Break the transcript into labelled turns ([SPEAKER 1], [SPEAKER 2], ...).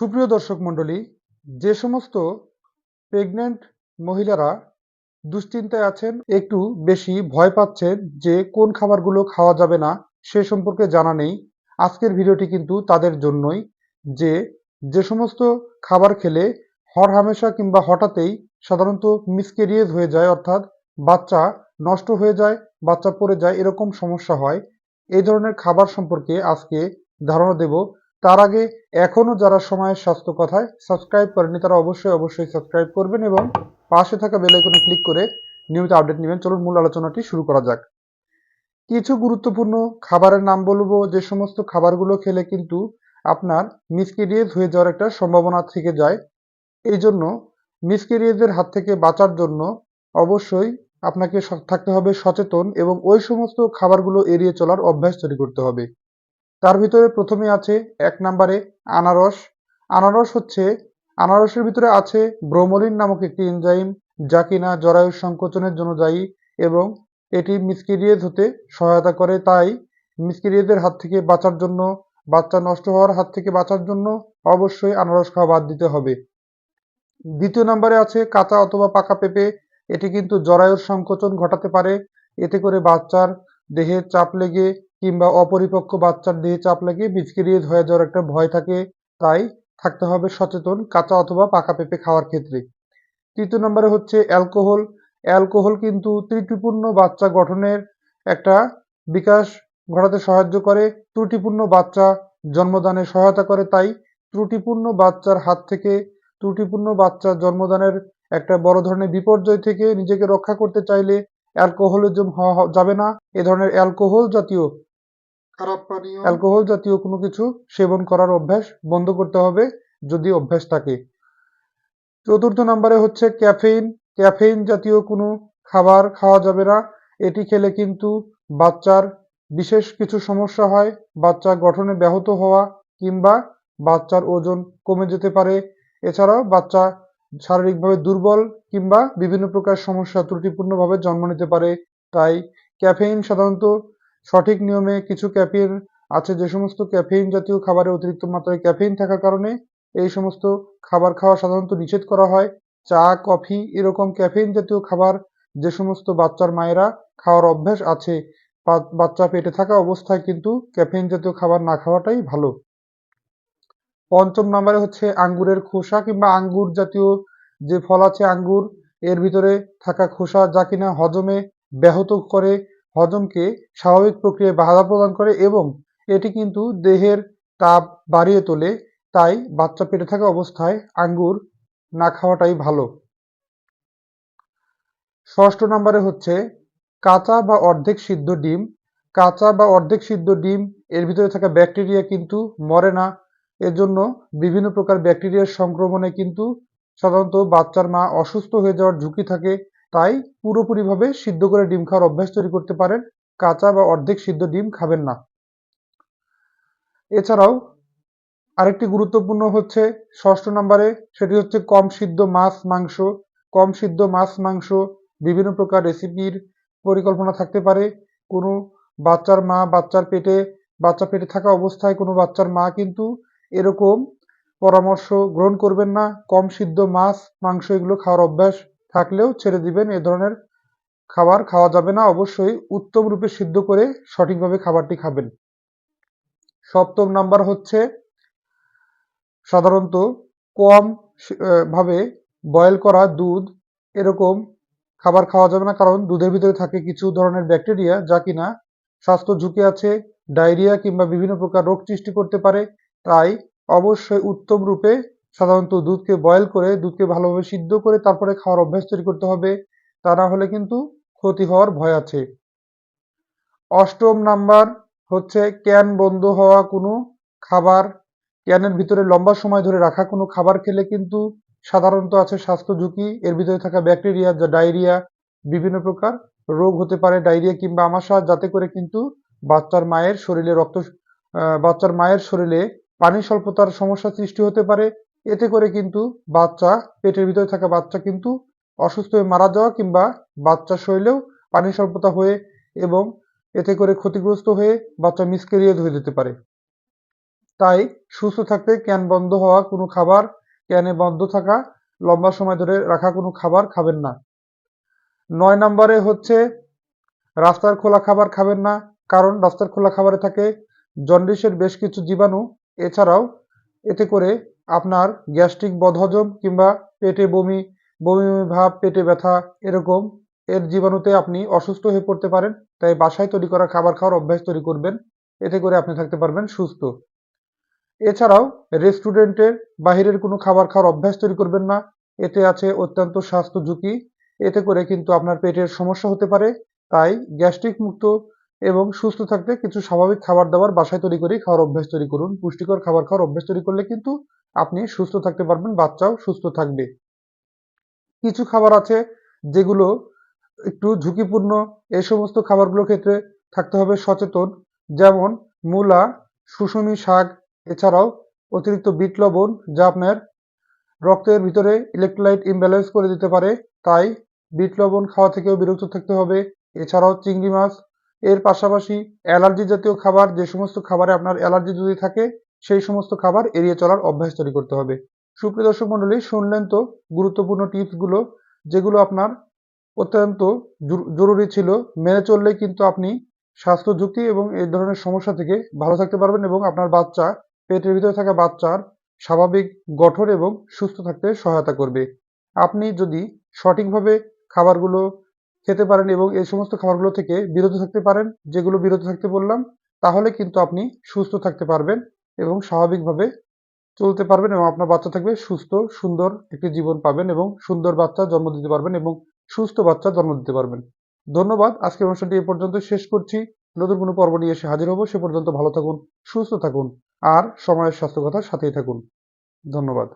[SPEAKER 1] সুপ্রিয় দর্শক মণ্ডলী, যে সমস্ত প্রেগন্যান্ট মহিলারা দুশ্চিন্তায় আছেন, একটু বেশি ভয় পাচ্ছেন যে কোন খাবারগুলো খাওয়া যাবে না, সে সম্পর্কে জানা নেই। আজকের ভিডিওটি কিন্তু তাদের জন্যই যে যে সমস্ত খাবার খেলে হর হামেশা কিংবা হঠাৎই সাধারণত মিসকেরিয়েজ হয়ে যায়, অর্থাৎ বাচ্চা নষ্ট হয়ে যায়, বাচ্চা পড়ে যায়, এরকম সমস্যা হয়। এই ধরনের খাবার সম্পর্কে আজকে ধারণা দেব। তার আগে এখনও যারা সময়ের স্বাস্থ্য কথায় সাবস্ক্রাইব করেনি তারা অবশ্যই অবশ্যই সাবস্ক্রাইব করবেন এবং পাশে থাকা বেল আইকনে ক্লিক করে নিয়মিত আপডেট নেবেন। চলুন মূল আলোচনাটি শুরু করা যাক। কিছু গুরুত্বপূর্ণ খাবারের নাম বলব। যে সমস্ত খাবারগুলো খেলে কিন্তু আপনার মিসকেরিয়েজ হয়ে যাওয়ার একটা সম্ভাবনা থেকে যায়। এই জন্য মিসকেরিয়েজের হাত থেকে বাঁচার জন্য অবশ্যই আপনাকে থাকতে হবে, সচেতন এবং ওই সমস্ত খাবারগুলো এড়িয়ে চলার অভ্যাস তৈরি করতে হবে। তার ভিতরে প্রথমে আছে এক নম্বরে আনারস। আনারস হচ্ছে, আনারসের ভিতরে আছে ব্রোমোলিন নামক একটি এনজাইম যা কিনা জরায়ুর সংকোচনের জন্য দায়ী এবং এটি মিসকেরিয়েজ হতে সহায়তা করে। তাই মিসকেরিয়েজের হাত থেকে বাঁচার জন্য, বাচ্চা নষ্ট হওয়ার হাত থেকে বাঁচার জন্য অবশ্যই আনারস খাওয়া বাদ দিতে হবে। দ্বিতীয় নম্বরে আছে কাঁচা অথবা পাকা পেঁপে। এটি কিন্তু জরায়ুর সংকোচন ঘটাতে পারে। এতে করে বাচ্চার দেহে চাপ লেগে কিংবা অপরিপক্ক বাচ্চার দেহে চাপ লেগে মিসকেরিয়েজ হয়ে যাওয়ার একটা ভয় থাকে, তাই থাকতে হবে সচেতন, কাঁচা অথবা পাকা পেঁপে খাওয়ার ক্ষেত্রে। তৃতীয় নম্বরে হচ্ছে অ্যালকোহল। অ্যালকোহল কিন্তু ত্রুটিপূর্ণ বাচ্চা গঠনের একটা বিকাশ ঘটাতে সাহায্য করে। ত্রুটিপূর্ণ বাচ্চা জন্মদানে সহায়তা করে, তাই ত্রুটিপূর্ণ বাচ্চার হাত থেকে ত্রুটিপূর্ণ বাচ্চা জন্মদানের একটা বড় ধরনের বিপর্যয় থেকে নিজেকে রক্ষা করতে চাইলে অ্যালকোহলের অ্যালকোহলিজম হওয়া যাবে না। এ ধরনের অ্যালকোহল জাতীয়
[SPEAKER 2] খারাপ পানীয়।
[SPEAKER 1] অ্যালকোহল জাতীয় কোনো কিছু সেবন করার অভ্যাস বন্ধ করতে হবে যদি অভ্যাস থাকে। চতুর্থ নম্বরে হচ্ছে ক্যাফেইন। ক্যাফেইন জাতীয় কোনো খাবার খাওয়া যাবে না। এটি খেলে কিন্তু বাচ্চার বিশেষ কিছু সমস্যা হয়। বাচ্চা গঠনে ব্যাহত হওয়া কিংবা বাচ্চার ওজন কমে যেতে পারে। এছাড়াও বাচ্চা শারীরিকভাবে দুর্বল কিংবা বিভিন্ন প্রকার সমস্যা ত্রুটিপূর্ণভাবে জন্ম নিতে পারে। তাই ক্যাফেইন সাধারণত সঠিক নিয়মে কিছু ক্যাফেইন আছে, যে সমস্ত ক্যাফেইন জাতীয় খাবারে অতিরিক্ত মাত্রায় ক্যাফেইন থাকার কারণে এই সমস্ত খাবার খাওয়া সাধারণত নিষেধ করা হয়। চা, কফি এরকম ক্যাফেইন জাতীয় খাবার, যে সমস্ত বাচ্চার মায়েরা খাওয়ার অভ্যাস আছে বাচ্চা পেটে থাকা অবস্থায় কিন্তু ক্যাফেইন জাতীয় খাবার না খাওয়াটাই ভালো। পঞ্চম নম্বরে হচ্ছে আঙ্গুরের খোসা কিংবা আঙ্গুর জাতীয় যে ফল আছে আঙ্গুর, এর ভিতরে থাকা খোসা যা কিনা হজমে ব্যাহত করে হজমকে স্বাভাবিক প্রক্রিয়ায় বাধা প্রদান করে এবং এটি কিন্তু দেহের তাপ বাড়িয়ে তোলে, তাই বাচ্চা পেটে থাকা অবস্থায় আঙ্গুর না খাওয়াটাই ভালো। ষষ্ঠ নম্বরে হচ্ছে কাঁচা বা অর্ধেক সিদ্ধ ডিম। কাঁচা বা অর্ধেক সিদ্ধ ডিম, এর ভিতরে থাকা ব্যাকটেরিয়া কিন্তু মরে না। এর জন্য বিভিন্ন প্রকার ব্যাকটেরিয়ার সংক্রমণে কিন্তু সাধারণত বাচ্চার মা অসুস্থ হয়ে যাওয়ার ঝুঁকি থাকে। তাই পুরোপুরিভাবে সিদ্ধ করে ডিম খাওয়ার অভ্যাস তৈরি করতে পারেন। কাঁচা বা অর্ধেক সিদ্ধ ডিম খাবেন না। এছাড়াও আরেকটি গুরুত্বপূর্ণ হচ্ছে ষষ্ঠ নম্বরে সেটি হচ্ছে কম সিদ্ধ মাছ, মাংস। কম সিদ্ধ মাছ, মাংস বিভিন্ন প্রকার রেসিপির পরিকল্পনা থাকতে পারে। কোনো বাচ্চার মা, বাচ্চার পেটে, বাচ্চা পেটে থাকা অবস্থায় কোনো বাচ্চার মা কিন্তু এরকম পরামর্শ গ্রহণ করবেন না। কম সিদ্ধ মাছ, মাংস এগুলো খাওয়ার অভ্যাস থাকলেও ছেড়ে দিবেন, এ ধরনের খাবার খাওয়া যাবে না। অবশ্যই উত্তম রূপে সিদ্ধ করে সঠিকভাবে খাবারটি খাবেন। সপ্তম নাম্বার হচ্ছে সাধারণত কম ভাবে বয়েল করা দুধ এরকম খাবার খাওয়া যাবে না, কারণ দুধের ভিতরে থাকে কিছু ধরনের ব্যাকটেরিয়া যা কিনা স্বাস্থ্য ঝুঁকি আছে ডায়রিয়া কিংবা বিভিন্ন প্রকার রোগ সৃষ্টি করতে পারে। তাই অবশ্যই উত্তম রূপে সাধারণত দুধকে বয়েল করে, দুধকে ভালোভাবে সিদ্ধ করে তারপরে খাওয়ার অভ্যাস তৈরি করতে হবে। তা না হলে কিন্তু ক্ষতি হওয়ার ভয় আছে। অষ্টম নাম্বার হচ্ছে ক্যান বন্ধ হওয়া কোনো খাবার। ক্যানের ভিতরে লম্বা সময় ধরে রাখা কোনো খাবার খেলে কিন্তু সাধারণত আছে স্বাস্থ্য ঝুঁকি। এর ভিতরে থাকা ব্যাকটেরিয়া, যা ডায়রিয়া, বিভিন্ন প্রকার রোগ হতে পারে, ডায়রিয়া কিংবা আমাশা যাতে করে কিন্তু বাচ্চার মায়ের শরীরে রক্ত বাচ্চার মায়ের শরীরে পানি স্বল্পতার সমস্যা সৃষ্টি হতে পারে। এতে করে কিন্তু বাচ্চা, পেটের ভিতরে থাকা বাচ্চা কিন্তু অসুস্থ হয়ে মারা যাওয়া কিংবা বাচ্চার শরীরেও পানি স্বল্পতা হয়ে এবং এতে করে ক্ষতিগ্রস্ত হয়ে বাচ্চা মিসক্যারিয়েজ হয়ে যেতে পারে। তাই সুস্থ থাকতে ক্যান বন্ধ হওয়া কোনো খাবার, ক্যানে বন্ধ থাকা, লম্বা সময় ধরে রাখা কোনো খাবার খাবেন না। নয় নম্বরে হচ্ছে রাস্তার খোলা খাবার খাবেন না, কারণ রাস্তার খোলা খাবারে থাকে জন্ডিসের বেশ কিছু জীবাণু। এছাড়াও এতে করে আপনার গ্যাস্ট্রিক বদহজম কিংবা পেটে বমি বমি ভাব, পেটে ব্যথা এরকম এর জীবাণুতে আপনি অসুস্থ হয়ে পড়তে পারেন। তাই বাসায় তৈরি করা খাবার খাওয়ার অভ্যাস তৈরি করবেন। এতে করে আপনি থাকতে পারবেন সুস্থ। এছাড়াও রেস্টুরেন্টের বাহিরের কোনো খাবার খাওয়ার অভ্যাস তৈরি করবেন না। এতে আছে অত্যন্ত স্বাস্থ্য ঝুঁকি। এতে করে কিন্তু আপনার পেটের সমস্যা হতে পারে। তাই গ্যাস্ট্রিক মুক্ত এবং সুস্থ থাকতে কিছু স্বাভাবিক খাবার দাবার বাসায় তৈরি করে খাওয়ার অভ্যাস তৈরি করুন। পুষ্টিকর খাবার খাওয়ার অভ্যাস তৈরি করলে কিন্তু আপনি সুস্থ থাকতে পারবেন, বাচ্চাও সুস্থ থাকবে। কিছু খাবার আছে যেগুলো একটু ঝুঁকিপূর্ণ এই সমস্ত খাবারগুলোর ক্ষেত্রে থাকতে হবে সচেতন, যেমন মূলা শুশুনি শাক, এছাড়াও অতিরিক্ত বিট লবণ যা আপনার রক্তের ভিতরে ইলেকট্রোলাইট ইমব্যালেন্স করে দিতে পারে, তাই বিট লবণ খাওয়া থেকেও বিরত থাকতে হবে। এছাড়াও চিংড়ি মাছ এর পাশাপাশি অ্যালার্জি জাতীয় খাবার, যে সমস্ত খাবারে আপনার অ্যালার্জি যদি থাকে, সেই সমস্ত খাবার এড়িয়ে চলার অভ্যাস তৈরি করতে হবে। সুপ্রিয় দর্শক মণ্ডলী, শুনলেন তো গুরুত্বপূর্ণ টিপসগুলো, যেগুলো আপনার অত্যন্ত জরু- জরুরি ছিল। মেনে চললেই কিন্তু আপনি স্বাস্থ্য ঝুঁকি এবং এই ধরনের সমস্যা থেকে ভালো থাকতে পারবেন এবং আপনার বাচ্চা, পেটের ভিতরে থাকা বাচ্চার স্বাভাবিক গঠন এবং সুস্থ থাকতে সহায়তা করবে। আপনি যদি সঠিকভাবে খাবারগুলো খেতে পারেন এবং এই সমস্ত খাবারগুলো থেকে বিরত থাকতে পারেন, যেগুলো বিরত থাকতে বললাম, তাহলে কিন্তু আপনি সুস্থ থাকতে পারবেন এবং স্বাভাবিকভাবে চলতে পারবেন এবং আপনার বাচ্চা থাকবে সুস্থ, সুন্দর একটি জীবন পাবেন এবং সুন্দর বাচ্চা জন্ম দিতে পারবেন এবং সুস্থ বাচ্চা জন্ম দিতে পারবেন। ধন্যবাদ, আজকের অনুষ্ঠানটি এ পর্যন্ত শেষ করছি। নতুন কোনো পর্ব নিয়ে এসে হাজির হব, সে পর্যন্ত ভালো থাকুন, সুস্থ থাকুন, আর সময়ের স্বাস্থ্য কথার সাথেই থাকুন। ধন্যবাদ।